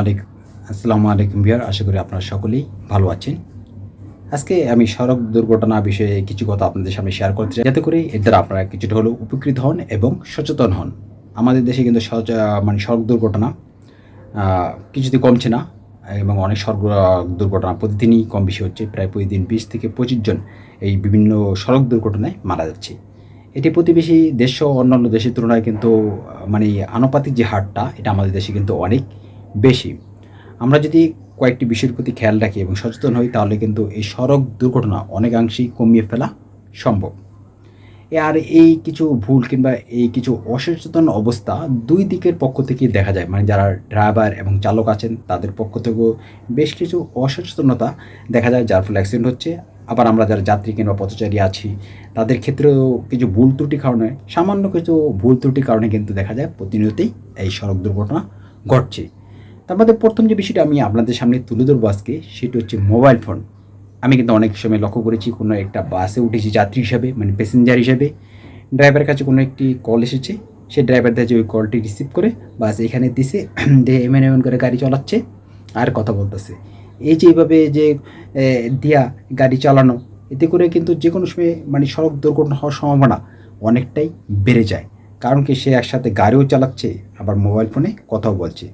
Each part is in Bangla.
আলাইকুম। আসসালামু আলাইকুম বিহার আশা করি আপনারা সকলেই ভালো আছেন। আজকে আমি সড়ক দুর্ঘটনা বিষয়ে কিছু কথা আপনাদের সামনে শেয়ার করতে চাই। যাতে করে এর দ্বারা আপনারা কিছুটা হলেও উপকৃত হন এবং সচেতন হন। আমাদের দেশে কিন্তু মানে সড়ক দুর্ঘটনা কিছুতে কমছে না এবং অনেক সড়ক দুর্ঘটনা প্রতিদিনই কম বেশি হচ্ছে। প্রায় প্রতিদিন বিশ থেকে পঁচিশ জন এই বিভিন্ন সড়ক দুর্ঘটনায় মারা যাচ্ছে। এটি প্রতিবেশী দেশ অন্যান্য দেশের তুলনায় কিন্তু মানে আনুপাতিক যে হারটা, এটা আমাদের দেশে কিন্তু অনেক। বেশি। আমরা যদি কয়েকটি বিষয়ের প্রতি খেয়াল রাখি এবং সচেতন হই, তাহলে কিন্তু এই সড়ক দুর্ঘটনা অনেকাংশেই কমিয়ে ফেলা সম্ভব। আর এই কিছু ভুল কিংবা এই কিছু অসচেতন অবস্থা দুই দিকের পক্ষ থেকেই দেখা যায়। মানে যারা ড্রাইভার এবং চালক আছেন, তাদের পক্ষ থেকেও বেশ কিছু অসচেতনতা দেখা যায়, যার ফলে অ্যাক্সিডেন্ট হচ্ছে। আবার আমরা যারা যাত্রী কিংবা পথচারী আছি, তাদের ক্ষেত্রেও কিছু ভুল ত্রুটির কারণে, সামান্য কিছু ভুল ত্রুটির কারণে কিন্তু দেখা যায়, প্রতিনিয়তই এই সড়ক দুর্ঘটনা ঘটছে। তার মধ্যে প্রথম যে বিষয়টা আমি আপনাদের সামনে তুলে ধরবো আজকে, সেটা হচ্ছে মোবাইল ফোন আমি কিন্তু অনেক সময় লক্ষ্য করেছি কোনো একটা বাসে উঠেছি যাত্রী হিসাবে মানে প্যাসেঞ্জার হিসাবে। ড্রাইভারের কাছে কোনো একটি কল এসেছে সে ড্রাইভার দেখে ওই কলটি রিসিভ করে বাস এখানে দিছে, দিয়ে এমন এমন করে গাড়ি চালাচ্ছে, আর কথা বলতেছে। এই যে এইভাবে যে দিয়া গাড়ি চালানো, এতে করে কিন্তু যে কোনো সময় মানে সড়ক দুর্ঘটনা হওয়ার সম্ভাবনা অনেকটাই বেড়ে যায়। কারণ কি সে একসাথে গাড়িও চালাচ্ছে, আবার মোবাইল ফোনে কথাও বলছে।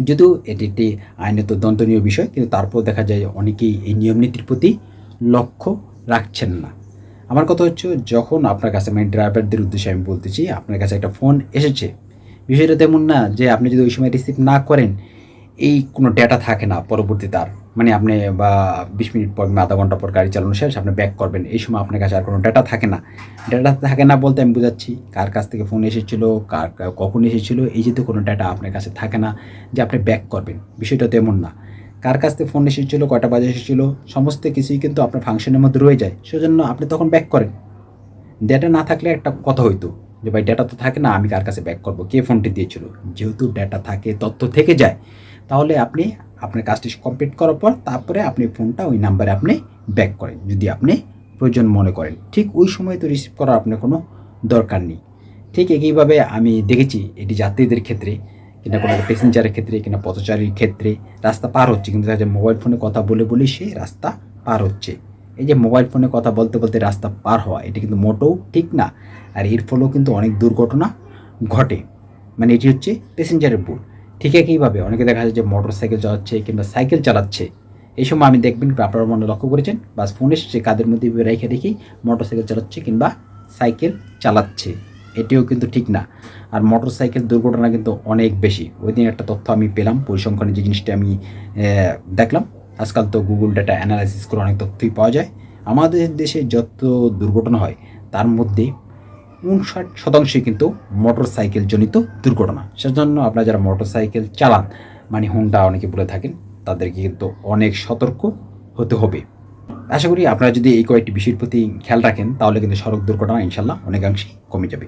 যদিও এটি একটি আইনত দন্তনীয় বিষয়, কিন্তু তারপর দেখা যায় অনেকেই এই নিয়ম নীতির প্রতি লক্ষ্য রাখছেন না। আমার কথা হচ্ছে, যখন আপনার কাছে মানে ড্রাইভারদের উদ্দেশ্যে আমি বলতেছি আপনার কাছে একটা ফোন এসেছে। বিষয়টা তেমন না যে আপনি যদি ওই সময় রিসিভ না করেন এই কোনো ডেটা থাকে না পরবর্তী তার মানে আপনি, বা বিশ মিনিট পর আধা ঘণ্টা পর গাড়ি চালানো শেষ, আপনি ব্যাক করবেন। এই সময় আপনার কাছে আর কোনো ডেটা থাকে না। ডেটা থাকে না বলতে আমি বোঝাচ্ছি, কার কাছ থেকে ফোন এসেছিল, কার কখন এসেছিল, এই যে তো কোনো ডেটা আপনার কাছে থাকে না যে আপনি ব্যাক করবেন। বিষয়টা তো এমন না। কার কাছ থেকে ফোন এসেছিল, কয়টা বাজে এসেছিল, সমস্ত কিছুই কিন্তু আপনার ফাংশনের মধ্যে রয়ে যায়। সেজন্য আপনি তখন ব্যাক করেন। ডেটা না থাকলে একটা কথা হইতো যে, ভাই ডেটা তো থাকে না, আমি কার কাছে ব্যাক করব? কে ফোনটি দিয়েছিল? যেহেতু ডেটা থাকে, তথ্য থেকে যায়। তাহলে আপনি আপনার কাজটি কমপ্লিট করার পর তারপরে আপনি ফোনটা ওই নাম্বারে আপনি ব্যাক করেন, যদি আপনি প্রয়োজন মনে করেন। ঠিক ওই সময় তো রিসিভ করার আপনার কোনো দরকার নেই। ঠিক একইভাবে আমি দেখেছি, এটি যাত্রীদের ক্ষেত্রে কিনা কোনো প্যাসেঞ্জারের ক্ষেত্রে কিনা পথচারীর ক্ষেত্রে রাস্তা পার হচ্ছে, কিন্তু যায় মোবাইল ফোনে কথা বলে বলে সে রাস্তা পার হচ্ছে। এই যে মোবাইল ফোনে কথা বলতে বলতে রাস্তা পার হওয়া, এটি কিন্তু মোটেও ঠিক না। আর এর ফলেও কিন্তু অনেক দুর্ঘটনা ঘটে। মানে এটি হচ্ছে প্যাসেঞ্জারের ভুল। ঠিক একইভাবে অনেকে দেখা যায় যে মোটর সাইকেল চালাচ্ছে কিংবা সাইকেল চালাচ্ছে। এই সময় আমি দেখবেন আপনারা মনে লক্ষ্য করেছেন? বাস ফোন এসেছে কাদের মধ্যে রেখে রেখেই মোটর সাইকেল চালাচ্ছে কিংবা সাইকেল চালাচ্ছে। এটিও কিন্তু ঠিক না। আর মোটর সাইকেল দুর্ঘটনা কিন্তু অনেক বেশি। ওই দিন একটা তথ্য আমি পেলাম, পরিসংখ্যানে যে জিনিসটা আমি দেখলাম। আজকাল তো গুগল ডাটা অ্যানালাইসিস করে অনেক তথ্যই পাওয়া যায়। আমাদের দেশে যত দুর্ঘটনা হয়, তার মধ্যে উনষাট শতাংশই কিন্তু মোটর সাইকেল জনিত দুর্ঘটনা। সেজন্য আপনারা যারা মোটর সাইকেল চালান মানে হুন্ডা অনেকে বলে থাকেন, তাদেরকে কিন্তু অনেক সতর্ক হতে হবে। আশা করি আপনারা যদি এই কয়েকটি বিষয়ের প্রতি খেয়াল রাখেন, তাহলে কিন্তু সড়ক দুর্ঘটনা ইনশাল্লাহ অনেকাংশেই কমে যাবে।